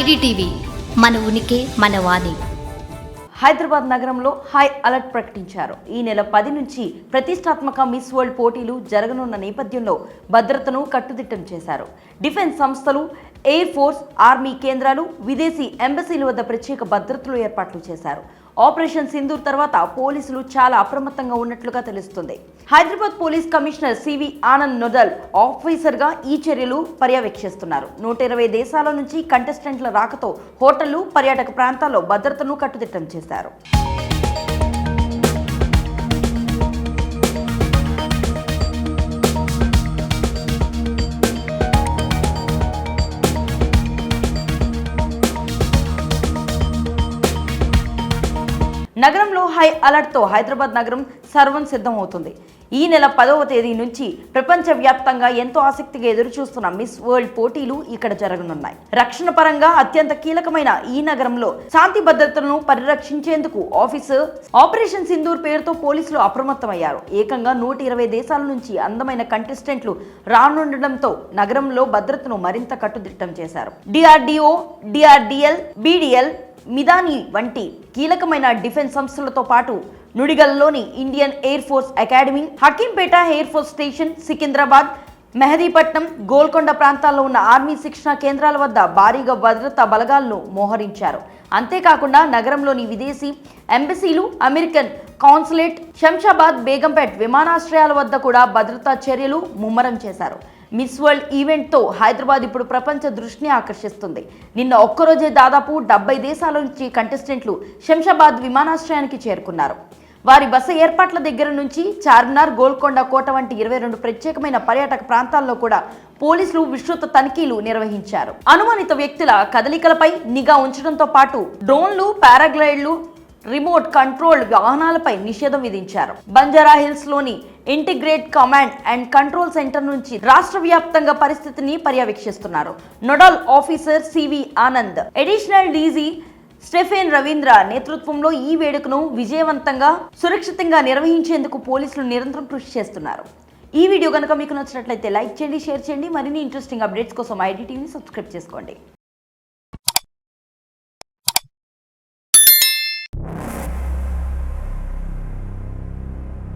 IDTV మన ఉనికి మన వాణి. హైదరాబాద్ నగరంలో హై అలర్ట్ ప్రకటించారు. ఈ నెల పది నుంచి ప్రతిష్టాత్మక మిస్ వరల్డ్ పోటీలు జరగనున్న నేపథ్యంలో భద్రతను కట్టుదిట్టం చేశారు. డిఫెన్స్ సంస్థలు ఎయిర్ ఫోర్స్ ఆర్మీ కేంద్రాలు విదేశీ ఎంబసీల వద్ద ప్రత్యేక భద్రతలు ఏర్పాట్లు చేశారు. ఆపరేషన్ సింధూర్ తర్వాత పోలీసులు చాలా అప్రమత్తంగా ఉన్నట్లుగా తెలుస్తుంది. Hyderabad police commissioner C V Anand nodal ఆఫీసర్గా ఈ చర్యలు పర్యవేక్షిస్తున్నారు. నూట ఇరవై దేశాల నుంచి కంటెస్టెంట్ల రాకతో హోటళ్ళు పర్యాటక ప్రాంతాల్లో భద్రతను కట్టుదిట్టం చేశారు. నగరంలో హై అలర్ట్తో హైదరాబాద్ నగరం సర్వం సిద్ధమవుతుంది. ఈ నెల పదవ తేదీ నుంచి ప్రపంచవ్యాప్తంగా ఎంతో ఆసక్తిగా ఎదురుచూస్తున్న మిస్ వరల్డ్ పోటీలు ఇక్కడ జరగనున్నాయి. రక్షణ పరంగా అత్యంత కీలకమైన ఈ నగరంలో శాంతి భద్రతలను పరిరక్షించేందుకు ఆఫీసర్ ఆపరేషన్ సింధూర్ పేరుతో పోలీసులు అప్రమత్తమయ్యారు. ఏకంగా నూట ఇరవై దేశాల నుంచి అందమైన కంటెస్టెంట్లు రానుండడంతో నగరంలో భద్రతను మరింత కట్టుదిట్టం చేశారు. డిఆర్డిఓ డిఆర్డిఎల్ బీడిఎల్ మిదాని వంటి కీలకమైన డిఫెన్స్ సంస్థలతో పాటు నుడిగల్లోని Indian air force academy Hakimpet air force station Secunderabad Mehdipatnam Golconda ప్రాంతాల్లో ఉన్న ఆర్మీ శిక్షణ కేంద్రాల వద్ద భారీగా భద్రతా బలగాలను మోహరించారు. అంతేకాకుండా నగరంలోని విదేశీ ఎంబసీలు అమెరికన్ కాన్సులేట్ శంషాబాద్ బేగంపేట్ విమానాశ్రయాల వద్ద కూడా భద్రతా చర్యలు ముమ్మరం చేశారు. మిస్ వరల్డ్ ఈవెంట్తో హైదరాబాద్ ఇప్పుడు ప్రపంచ దృష్టిని ఆకర్షిస్తుంది. నిన్న ఒక్కరోజే దాదాపు డెబ్బై దేశాల నుంచి కంటెస్టెంట్లు శంషాబాద్ విమానాశ్రయానికి చేరుకున్నారు. వారి బస ఏర్పాట్ల దగ్గర నుంచి చార్మినార్ గోల్కొండ కోట వంటి ఇరవై రెండు ప్రత్యేకమైన పర్యాటక ప్రాంతాల్లో కూడా పోలీసులు విస్తృత తనిఖీలు నిర్వహించారు. అనుమానిత వ్యక్తుల కదలికలపై నిఘా ఉంచడంతో పాటు డ్రోన్లు పారాగ్లైడ్లు రిమోట్ కంట్రోల్ వాహనాలపై నిషేధం విధించారు. Banjara హిల్స్లోని integrate command and control centre నుంచి రాష్ట్ర వ్యాప్తంగా పరిస్థితిని పర్యవేక్షిస్తున్నారు. Nodal officer C V Anand. Additional DG Stephen Ravindra నేతృత్వంలో ఈ వేడుకను విజయవంతంగా సురక్షితంగా నిర్వహించేందుకు పోలీసులు నిరంతరం కృషి చేస్తున్నారు. ఈ వీడియో కనుక మీకు నచ్చినట్లయితే లైక్ చేయండి షేర్ చేయండి. మరిన్ని ఇంట్రెస్టింగ్ అప్డేట్స్ కోసం ఐడి టీవీని సబ్స్క్రైబ్ చేసుకోండి.